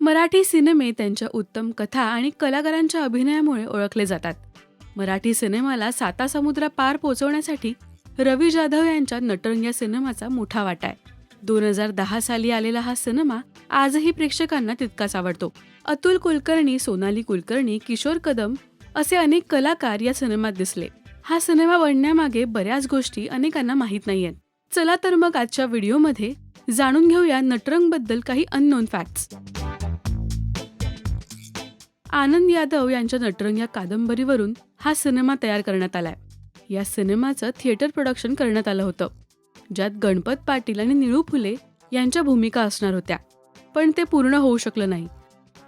मराठी सिनेमे त्यांच्या उत्तम कथा आणि कलाकारांच्या अभिनयामुळे ओळखले जातात. मराठी सिनेमाला साता समुद्रा पार पोहोचवण्यासाठी रवी जाधव यांच्या नटरंग या सिनेमाचा मोठा वाटा आहे. दोन हजार दहा साली आलेला हा सिनेमा आजही प्रेक्षकांना तितकाच आवडतो. अतुल कुलकर्णी सोनाली कुलकर्णी किशोर कदम असे अनेक कलाकार या सिनेमात दिसले. हा सिनेमा बनण्यामागे बऱ्याच गोष्टी अनेकांना माहीत नाहीयेत. चला तर मग आजच्या व्हिडिओमध्ये जाणून घेऊया नटरंगबद्दल काही अननोन फॅक्ट्स आनंद यादव यांच्या नटरंग या कादंबरीवरून हा सिनेमा तयार करण्यात आलाय. या सिनेमाचं थिएटर प्रोडक्शन करण्यात आलं होतं. ज्यात गणपत पाटील आणि निळू फुले यांच्या भूमिका असणार होत्या. पण ते पूर्ण होऊ शकलं नाही.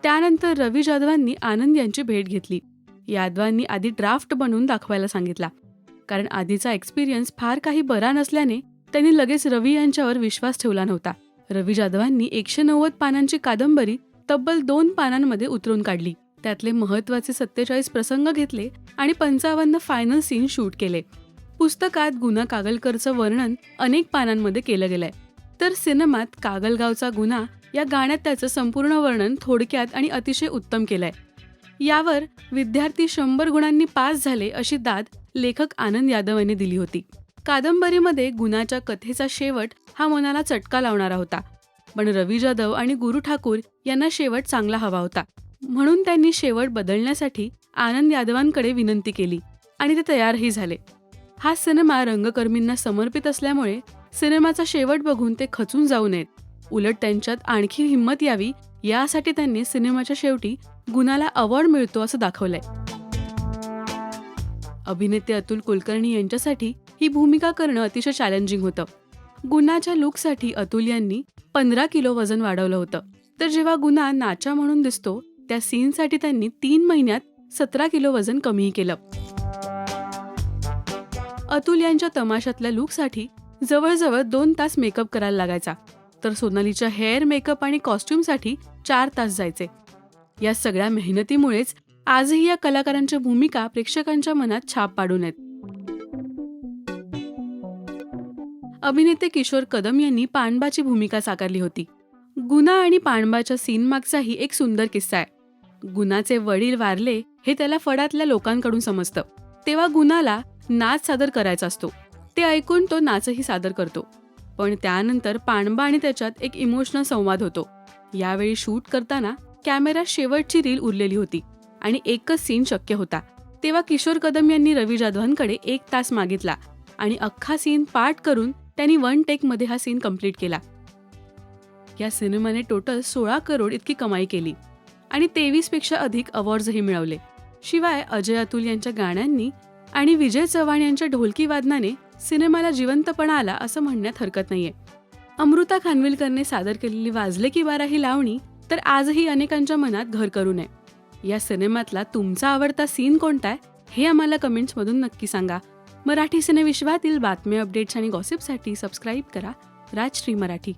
त्यानंतर रवी जाधवांनी आनंद यांची भेट घेतली. यादवांनी आधी ड्राफ्ट बनवून दाखवायला सांगितला. कारण आधीचा एक्सपिरियन्स फार काही बरा नसल्याने त्यांनी लगेच रवी यांच्यावर विश्वास ठेवला नव्हता. रवी जाधवांनी एकशे नव्वद पानांची कादंबरी तब्बल दोन पानांमध्ये उतरून काढली. त्यातले महत्त्वाचे सत्तेचाळीस प्रसंग घेतले आणि पंचावन्न फायनल सीन शूट केले. पुस्तकात गुन्हा कागलकरचं वर्णन अनेक पानांमध्ये केलं गेलंय. तर सिनेमात कागलगावचा गुन्हा या गाण्यात त्याचं संपूर्ण वर्णन थोडक्यात आणि अतिशय उत्तम केलंय. यावर विद्यार्थी शंभर गुणांनी पास झाले अशी दाद लेखक आनंद यादव यांनी दिली होती. कादंबरीमध्ये गुन्हाच्या कथेचा शेवट हा मनाला चटका लावणारा होता. पण रवी जाधव आणि गुरु ठाकूर यांना शेवट चांगला हवा होता. म्हणून त्यांनी शेवट बदलण्यासाठी आनंद यादवांकडे विनंती केली आणि ते तयारही झाले. हा सिनेमा रंगकर्मींना समर्पित असल्यामुळे सिनेमाचा शेवट बघून ते खचून जाऊ नयेत. उलट त्यांच्यात आणखी हिंमत यावी यासाठी त्यांनी सिनेमाच्या शेवटी गुणाला अवॉर्ड मिळतो असं दाखवलंय. अभिनेते अतुल कुलकर्णी यांच्यासाठी ही भूमिका करणं अतिशय चॅलेंजिंग होतं. गुणाच्या लुकसाठी अतुल यांनी पंधरा किलो वजन वाढवलं होतं. तर जेव्हा गुन्हा नाचा म्हणून दिसतो त्या सीनसाठी त्यांनी तीन महिन्यात सतरा किलो वजन कमीही केलं. अतुल यांच्या तमाशातल्या लुकसाठी जवळजवळ दोन तास मेकअप करायला लागायचा. तर सोनालीच्या हेअर मेकअप आणि कॉस्ट्युमसाठी चार तास जायचे. या सगळ्या मेहनतीमुळेच आजही या कलाकारांच्या भूमिका प्रेक्षकांच्या मनात छाप पाडून आहेत. अभिनेते किशोर कदम यांनी पाणबाची भूमिका साकारली होती. गुना आणि पाणबाच्या सीन मागचाही एक सुंदर किस्सा आहे. गुणाचे वडील वारले हे त्याला फडातल्या लोकांकडून समजतं. तेव्हा गुणाला नाच सादर करायचा असतो. ते ऐकून तो नाचही सादर करतो. पण त्यानंतर पाणबा आणि त्याच्यात एक इमोशनल संवाद होतो. यावेळी शूट करताना कॅमेरा शेवटची रील उरलेली होती आणि एकच सीन शक्य होता. तेव्हा किशोर कदम यांनी रवी जाधवांकडे एक तास मागितला आणि अख्खा सीन पाठ करून त्यांनी वन टेकमध्ये हा सीन कंप्लीट केला. या सिनेमाने टोटल सोळा करोड इतकी कमाई केली. आणि तेवीसपेक्षा अधिक अवॉर्ड्सही मिळवले. शिवाय अजय अतुल यांच्या गाण्यांनी आणि विजय चव्हाण यांच्या ढोलकी वादनाने सिनेमाला जिवंतपणा आला असं म्हणण्यात हरकत नाहीये. अमृता खानविलकरने सादर केलेली वाजले की बारा ही लावणी तर आजही अनेकांच्या मनात घर करू नये या सिनेमातला तुमचा आवडता सीन कोणता आहे हे आम्हाला कमेंट्समधून नक्की सांगा. मराठी सिनेविश्वातील बातम्या अपडेट्स आणि गॉसिपसाठी सबस्क्राईब करा. राजश्री मराठी.